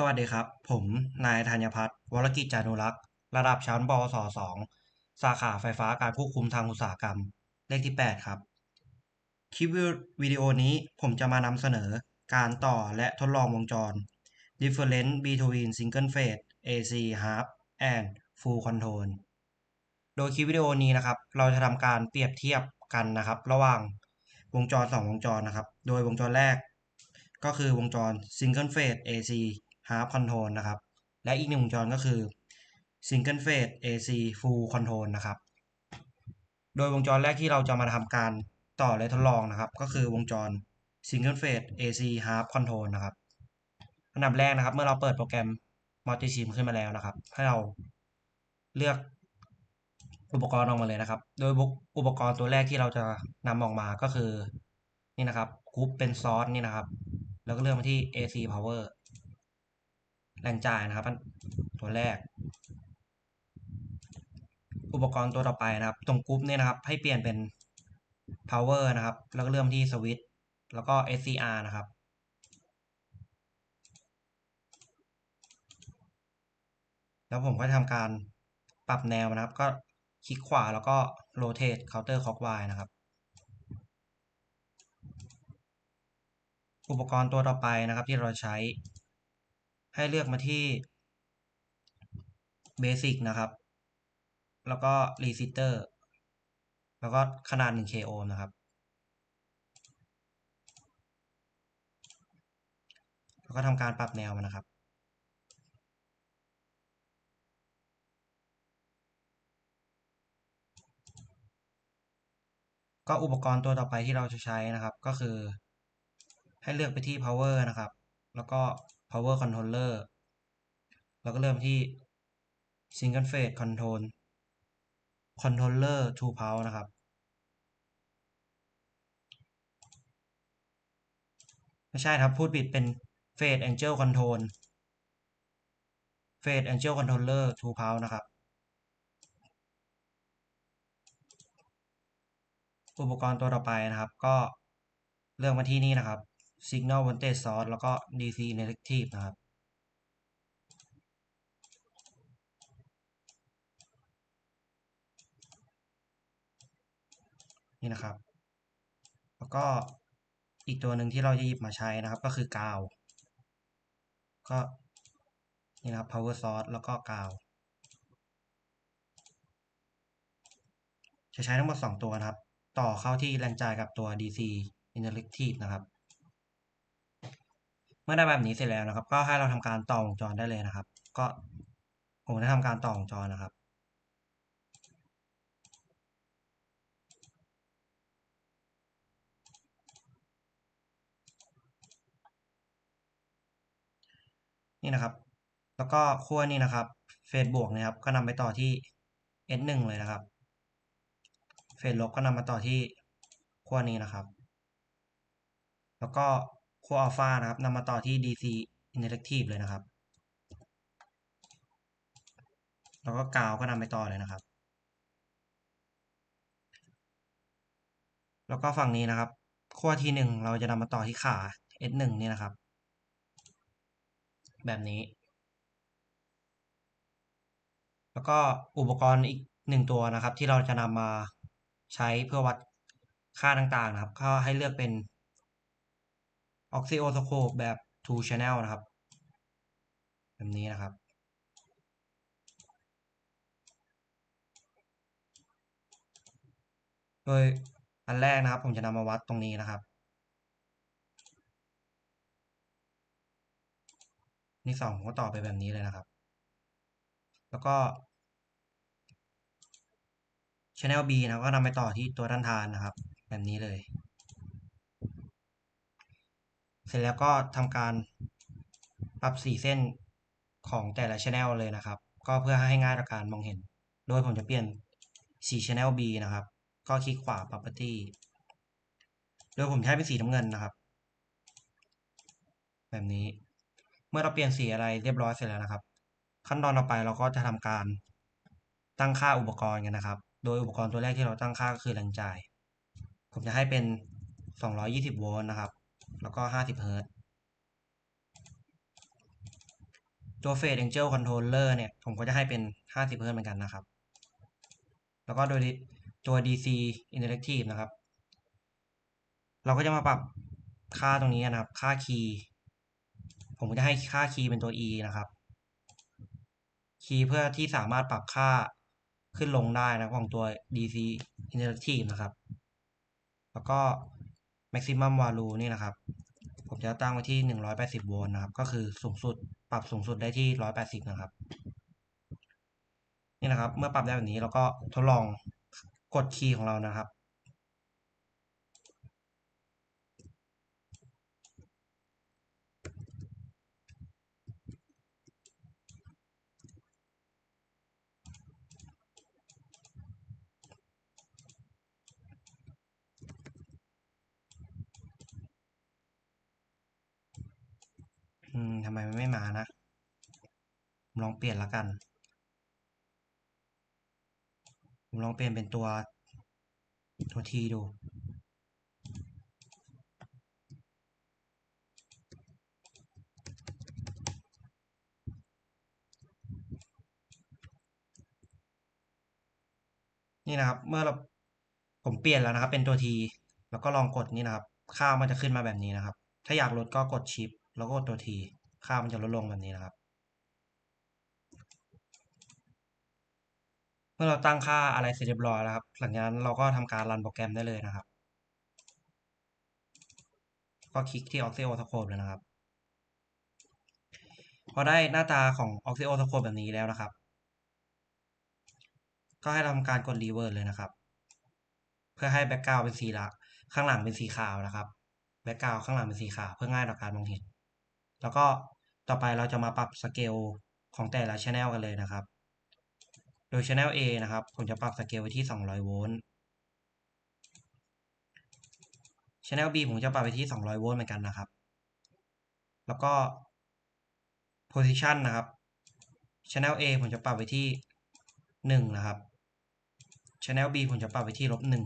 สวัสดีครับ ผมนายธัญพัฒน์วรกิจจานุรักษ์ ระดับชั้นปวสสองสาขาไฟฟ้าการควบคุมทางอุตสาหกรรม เลขที่ 8 ครับ คลิปวิดีโอนี้ผมจะมานำเสนอการต่อและทดลองวงจร difference between single phase AC half and full control โดยคลิปวิดีโอนี้นะครับ เราจะทำการเปรียบเทียบกันนะครับ ระหว่างวงจร 2 วงจรนะครับ โดยวงจรแรก ก็คือวงจร single phase AC half control นะครับ และอีกหนึ่งวงจรก็คือ single phase AC full control นะครับ โดยวงจรแรกที่เราจะมาทำการต่อและทดลองนะครับ ก็คือวงจร single phase AC half control นะครับอันดับแรกนะครับ เมื่อเราเปิดโปรแกรม Multisim ขึ้นมาแล้วนะครับ ให้เราเลือกอุปกรณ์ออกมาเลยนะครับ โดยอุปกรณ์ตัวแรกที่เราจะนำออกมาก็คือ นี่นะครับกรุ๊ปเป็นซอสนี่นะครับ แล้วก็เลือกมาที่ AC power แรงจ่ายนะครับ ตัวแรก อุปกรณ์ตัวต่อไปนะครับ ตรงกรุ๊ปเนี่ยนะครับ ให้เปลี่ยนเป็น power นะครับ แล้วก็เลือกที่สวิตช์แล้วก็ SCR นะครับแล้วผมก็ทำการปรับแนวนะครับ ก็คลิกขวาแล้วก็ rotate counter clockwise นะครับ อุปกรณ์ตัวต่อไปนะครับที่เราใช้ ให้เลือกมาที่ basic นะครับ แล้วก็ resistor แล้วก็ขนาด 1k ohm นะครับ แล้วก็ทำการปรับแนวมันนะครับ ก็อุปกรณ์ตัวต่อไปที่เราจะใช้นะครับ ก็คือให้เลือกไปที่ power นะครับ แล้วก็ power controller แล้วก็เริ่มที่ single phase control controller to power นะครับ ไม่ใช่ครับ พูดผิดเป็น phase angel control phase angel controller to power นะครับ อุปกรณ์ตัวต่อไปนะครับ ก็เลือกมาที่นี่นะครับ signal voltage source แล้วก็ DC negative นะครับ นี่นะครับ แล้วก็อีกตัวหนึ่งที่เราจะหยิบมาใช้นะครับก็คือกาว ก็นี่นะครับ power source แล้วก็กาว จะใช้ทั้งหมด 2 ตัวนะครับ ต่อเข้าที่แรงจ่ายกับตัว DC Interactive นะครับ มื่อได้แบบนี้เสร็จแล้วนะครับ ก็ให้เราทำการต่อวงจรได้เลยนะครับ ก็ผมได้ทำการต่อวงจรนะครับ นี่นะครับ แล้วก็ขั้วนี้นะครับเฟสบวกนะครับ ก็นำไปต่อที่ S1 เลยนะครับเฟสลบก็นำมาต่อที่ขั้วนี้นะครับ แล้วก็ ขั้วอัลฟานะครับนำมาต่อที่ DC Interactive เลยนะครับ แล้วก็กาวก็นำไปต่อเลยนะครับ แล้วก็ฝั่งนี้นะครับขั้วที่หนึ่งเราจะนำมาต่อที่ขา S1 นี่นะครับ แบบนี้ แล้วก็อุปกรณ์อีกหนึ่งตัวนะครับ ที่เราจะนำมาใช้เพื่อวัดค่าต่างๆนะครับก็ให้เลือกเป็น oscilloscope แบบ two channel นะครับ แบบนี้นะครับ โดยอันแรกนะครับ ผมจะนำมาวัดตรงนี้นะครับ นี่สองผมก็ต่อไปแบบนี้เลยนะครับ แล้วก็ Channel B นะก็นำไปต่อที่ตัวด้านทานนะครับ แบบนี้เลย เสร็จแล้วก็ทำการปรับสีเส้นของแต่ละ Channel เลยนะครับ ก็เพื่อให้ง่ายต่อการมองเห็น โดยผมจะเปลี่ยนสี Channel B นะครับ ก็คลิกขวา Property โดยผมใช้เป็นสีน้ำเงินนะครับ แบบนี้ เมื่อเราเปลี่ยนสีอะไรเรียบร้อยเสร็จแล้วนะครับ ขั้นตอนต่อไปเราก็จะทำการตั้งค่าอุปกรณ์กันนะครับ โดยอุปกรณ์ตัวแรกที่เราตั้งค่าก็คือแรงจ่าย ผมจะให้เป็น 220 โวลต์นะครับ แล้วก็ 50เฮิร์ตตัว Phase Angel Controller เนี่ย ผมก็จะให้เป็น 50เฮิร์ตเหมือนกันนะครับ แล้วก็โดยตัว DC Interactive นะครับ เราก็จะมาปรับค่าตรงนี้นะครับ ค่าคีย์ผมก็จะให้ค่าคีย์เป็นตัว E นะครับคีย์เพื่อที่สามารถปรับค่าขึ้นลงได้นะของตัว DC Interactive นะครับ แล้วก็ Maximum Value นี่นะครับ ผมจะตั้งไว้ที่ 180 โวลต์นะครับ ก็คือสูงสุดปรับสูงสุดได้ที่ 180 นะครับ นี่นะครับ เมื่อปรับได้แบบนี้เราก็ทดลองกดคีย์ของเรานะครับ อืมทำไมมันไม่มานะผมลองเปลี่ยนละกันผมลองเปลี่ยนเป็นตัวตัวทีดู นี่นะครับ เมื่อเราผมเปลี่ยนแล้วนะครับ เป็นตัวที แล้วก็ลองกดนี่นะครับค่าวมันจะขึ้นมาแบบนี้นะครับ ถ้าอยากลดก็กดชิป แล้วก็ตัวทีค่ามันจะลดลงแบบนี้นะครับ เมื่อเราตั้งค่าอะไรเสร็จเรียบร้อยแล้วครับ หลังจากนั้นเราก็ทำการรันโปรแกรมได้เลยนะครับ ก็คลิกที่ Oxyoscope เลยนะครับ พอได้หน้าตาของ Oxyoscope แบบนี้แล้วนะครับ ก็ให้ทำการกด Reverse เลยนะครับ เพื่อให้แบ็กกราวเป็นสีลักข้างหลังเป็นสีขาวนะครับแบ็กกราวข้างหลังเป็นสีขาวเพื่อง่ายต่อการมองเห็น แล้วก็ต่อไปเราจะมาปรับสเกลของแต่ละ Channel กันเลยนะครับ โดย Channel A นะครับ ผมจะปรับสเกลไว้ที่ 200 โวลต์ Channel B ผมจะปรับไปที่ 200 โวลต์เหมือนกันนะครับ แล้วก็ Position นะครับ Channel A ผมจะปรับไว้ที่ 1 นะครับ Channel B ผมจะปรับไว้ที่ลบ1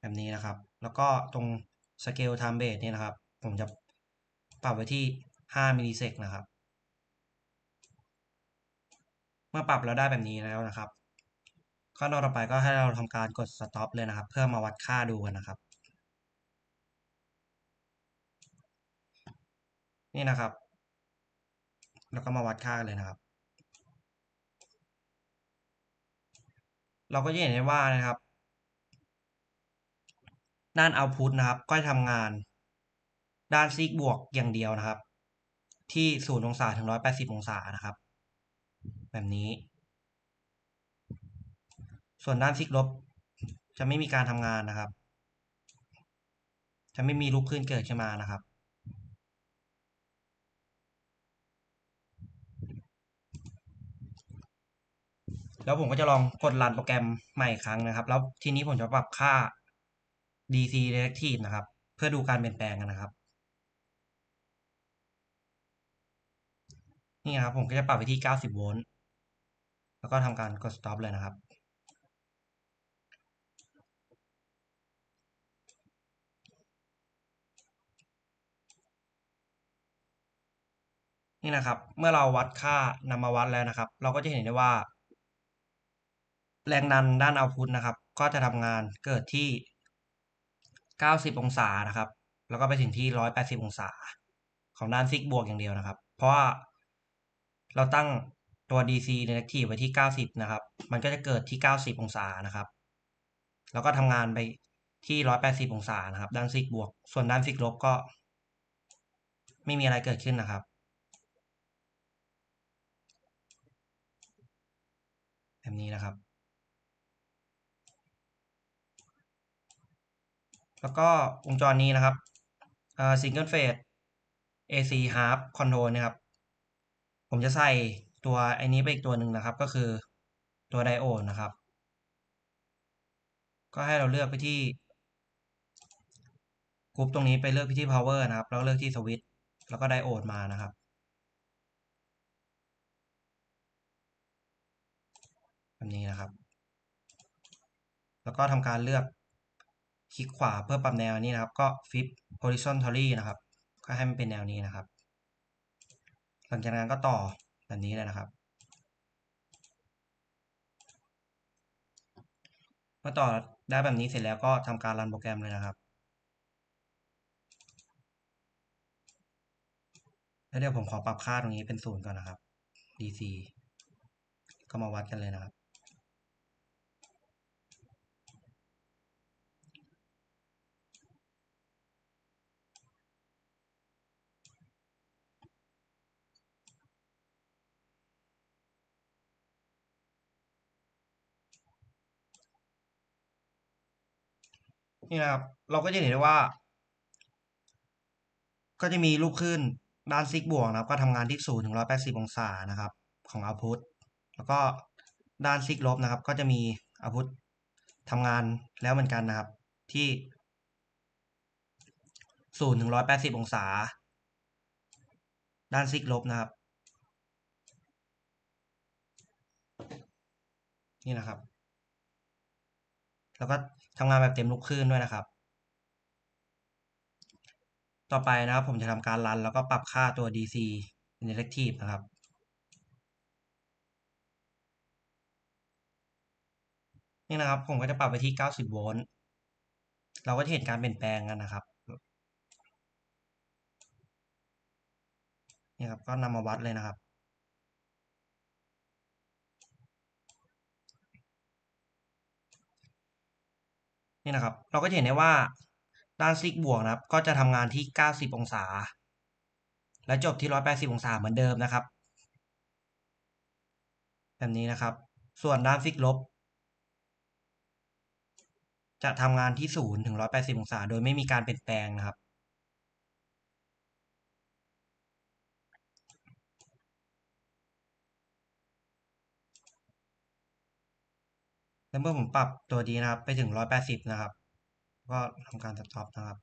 แบบนี้นะครับ แล้วก็ตรง Scale Time Base นี่นะครับ ผมจะ ปรับไว้ที่ 5 มิลลิเซกนะครับ เมื่อปรับแล้วได้แบบนี้แล้วนะครับขั้นตอนต่อไปก็ให้เราทำการกด stop เลยนะครับ เพื่อมาวัดค่าดูกันนะครับ นี่นะครับ แล้วก็มาวัดค่าเลยนะครับ เราก็จะเห็นได้ว่านะครับ ด้าน output นะครับ ก็ทำงาน ด้านซีกบวกอย่างเดียวนะครับ ที่0องศาถึง180องศานะครับ แบบนี้ ส่วนด้านซิกลบ จะไม่มีการทำงานนะครับ จะไม่มีลุกขึ้นเกิดขึ้นมานะครับแล้วผมก็จะลองกดรันโปรแกรมใหม่ครั้งนะครับ แล้วทีนี้ผมจะปรับค่า DC Directive นะครับ เพื่อดูการเปลี่ยนแปลงกันนะครับ นี่นะครับผมก็จะปรับไปที่ 90 โวลต์ แล้วก็ทำการกด stop เลยนะครับ นี่นะครับ เมื่อเราวัดค่านำมาวัดแล้วนะครับ เราก็จะเห็นได้ว่า แรงดันด้านเอาพุทนะครับ ก็จะทำงานเกิดที่ 90 องศานะครับ แล้วก็ไปถึงที่ 180 องศา ของด้านซิกบวกอย่างเดียวนะครับ เพราะว่า เราตั้งตัว DC Negative ไว้ที่ 90 นะครับ มันก็จะเกิดที่ 90 องศานะครับ แล้วก็ทำงานไปที่ 180 องศานะครับ ด้านซิกบวก ส่วนด้านซิกลบก็ ไม่มีอะไรเกิดขึ้นนะครับแบบนี้นะครับ แล้วก็วงจรนี้นะครับอ่า Single Phase AC Half Control นะครับ ผมจะใส่ตัวไอ้นี้ไปอีกตัวหนึ่งนะครับ ก็คือตัวไดโอดนะครับ ก็ให้เราเลือกไปที่กรุ๊ปตรงนี้ไปเลือกไปที่ power นะครับ แล้วเลือกที่สวิตช์แล้วก็ไดโอดมานะครับแบบนี้นะครับ แล้วก็ทำการเลือกคลิกขวาเพื่อปรับแนวนี้นะครับ ก็ flip horizontally นะครับ ก็ให้มันเป็นแนวนี้นะครับ หลังจากนั้นก็ต่อแบบนี้เลยนะครับเมื่อต่อได้แบบนี้เสร็จแล้วก็ทำการรันโปรแกรมเลยนะครับแล้วเดี๋ยวผมขอปรับค่าตรงนี้เป็นศูนย์ก่อนนะครับ DC ก็มาวัดกันเลยนะครับ นี่นะครับ เราก็จะเห็นได้ว่า ก็จะมีลูกขึ้นด้านซิกบวกนะครับ ก็ทำงานที่ศูนย์ถึงร้อยแปดสิบองศานะครับ ของอาพุทแล้วก็ด้านซิกลบนะครับ ก็จะมีอาพุททำงานแล้วเหมือนกันนะครับ ที่ศูนย์ถึงร้อยแปดสิบองศา ด้านซิกลบนะครับ นี่นะครับ แล้วก็ ทำงานแบบเต็มลูกคลื่นด้วยนะครับ ต่อไปนะครับผมจะทำการรันแล้วก็ปรับค่าตัว DC Ineffective นะครับนี่นะครับผมก็จะปรับไปที่ 90 โวลต์ เราก็จะเห็นการเปลี่ยนแปลงกันนะครับ นี่ครับก็นำมาวัดเลยนะครับ นี่นะครับ เราก็จะเห็นได้ว่าด้านซิกบวกนะครับ ก็จะทำงานที่ 90 องศา และจบที่ 180 องศาเหมือนเดิมนะครับ แบบนี้นะครับ ส่วนด้านซิกลบ จะทำงานที่0ถึง180 องศา โดยไม่มีการเปลี่ยนแปลงนะครับ และเมื่อผมปรับตัวดีนะครับ ไปถึง180นะครับ ก็ทำการสต็อปนะครับ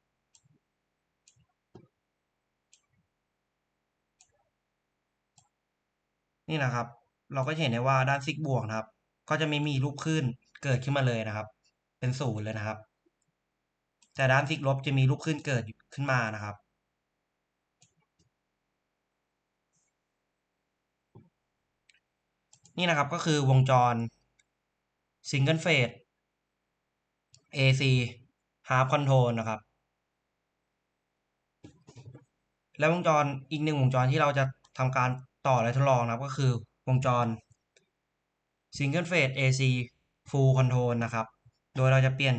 นี่นะครับ เราก็จะเห็นได้ว่าด้านซิกบวกนะครับ ก็จะไม่มีรูปขึ้นเกิดขึ้นมาเลยนะครับ เป็นศูนย์เลยนะครับ แต่ด้านซิกลบจะมีรูปขึ้นเกิดขึ้นมานะครับ นี่นะครับก็คือวงจร Single Phase AC Half Control นะครับ และวงจรอีกหนึ่งวงจรที่เราจะทำการต่อและทดลองนะครับก็คือวงจร Single Phase AC Full Control นะครับ โดยเราจะเปลี่ยน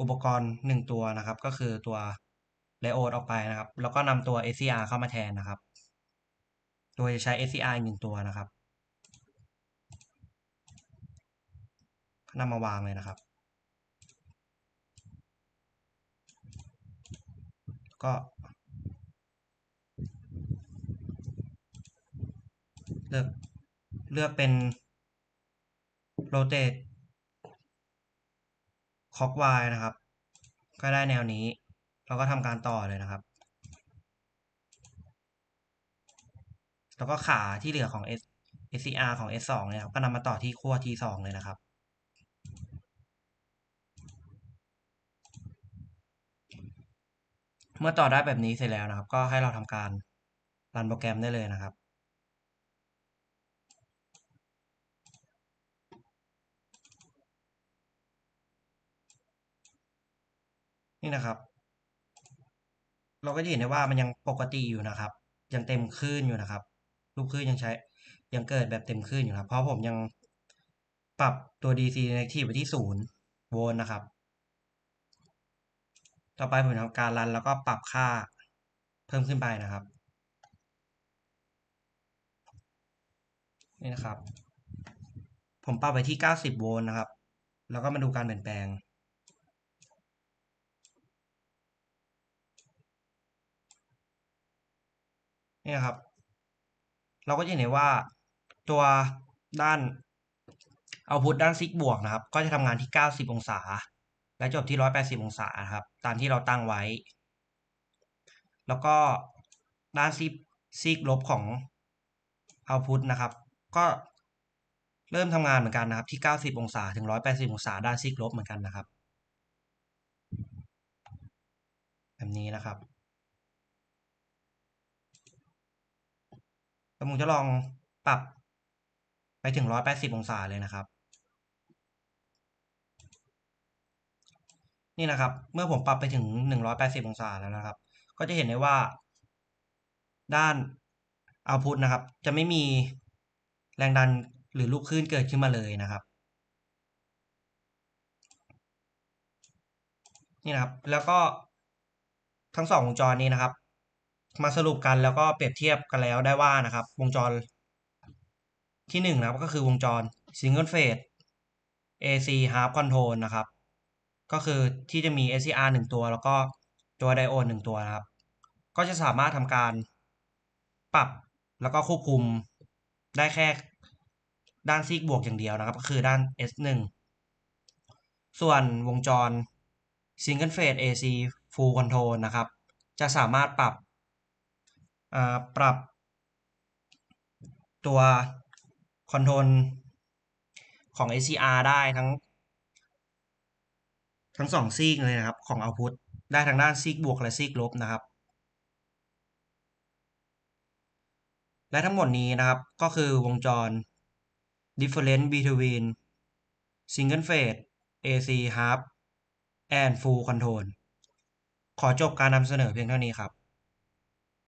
อุปกรณ์หนึ่งตัวนะครับ ก็คือตัว Diode ออกไปนะครับ แล้วก็นำตัว SCR เข้ามาแทนนะครับ โดยจะใช้ SCR อีกหนึ่งตัวนะครับ นำมาวางเลยนะครับ ก็เลือกเลือกเป็น rotate clockwise นะครับ ก็ได้แนวนี้ เราก็ทำการต่อเลยนะครับ แล้วก็ขาที่เหลือของ S SCR ของ S2 เนี่ยครับก็นำมาต่อที่ขั้ว T2 เลยนะครับ เมื่อต่อได้แบบนี้เสร็จแล้วนะครับ ก็ให้เราทำการรันโปรแกรมได้เลยนะครับ นี่นะครับ เราก็จะเห็นได้ว่ามันยังปกติอยู่นะครับ ยังเต็มคลื่นอยู่นะครับลูกคลื่นยังใช้ยังเกิดแบบเต็มคลื่นอยู่ครับ เพราะผมยังปรับตัว DC Negative ไปที่ศูนย์โวลต์นะครับ ต่อไปผมทำการรันแล้วก็ปรับค่าเพิ่มขึ้นไปนะครับ นี่นะครับ ผมปรับไปที่ 90 โวลต์นะครับ แล้วก็มาดูการเปลี่ยนแปลง นี่นะครับ เราก็จะเห็นว่าตัวด้านเอาพุทด้านซิกบวกนะครับ ก็จะทำงานที่ 90 องศา และจบที่ 180 องศาครับ ตามที่เราตั้งไว้ แล้วก็ด้านซิกซิกลบของเอาพุทนะครับ ก็เริ่มทำงานเหมือนกันนะครับที่ 90 องศาถึง 180 องศาด้านซิกลบเหมือนกันนะครับ แบบนี้นะครับผมจะลองปรับไปถึง 180 องศาเลยนะครับ นี่นะครับ เมื่อผมปรับไปถึง 180 องศาแล้วนะครับ ก็จะเห็นได้ว่า ด้านเอาพุทนะครับ จะไม่มีแรงดันหรือลูกคลื่นเกิดขึ้นมาเลยนะครับ นี่นะครับ แล้วก็ทั้งสองวงจรนี้นะครับ มาสรุปกันแล้วก็เปรียบเทียบกันแล้วได้ว่านะครับ วงจรที่หนึ่งนะครับก็คือวงจร Single Phase AC Half Control นะครับ ก็คือที่จะมี SCR หนึ่งตัว แล้วก็ตัวไดโอดหนึ่งตัวนะครับ ก็จะสามารถทำการปรับแล้วก็ควบคุมได้แค่ด้านซีกบวกอย่างเดียวนะครับ ก็คือด้าน S1 ส่วนวงจร Single Phase AC Full Control นะครับ จะสามารถปรับปรับ ตัวคอนโทรลของ ACR ได้ทั้ง ทั้งสองซีกเลยนะครับ ของเอาพุทได้ทั้งด้านซีกบวกและซีกลบนะครับ และทั้งหมดนี้นะครับก็คือวงจร difference between single phase AC half and full control ขอจบการนำเสนอเพียงเท่านี้ครับ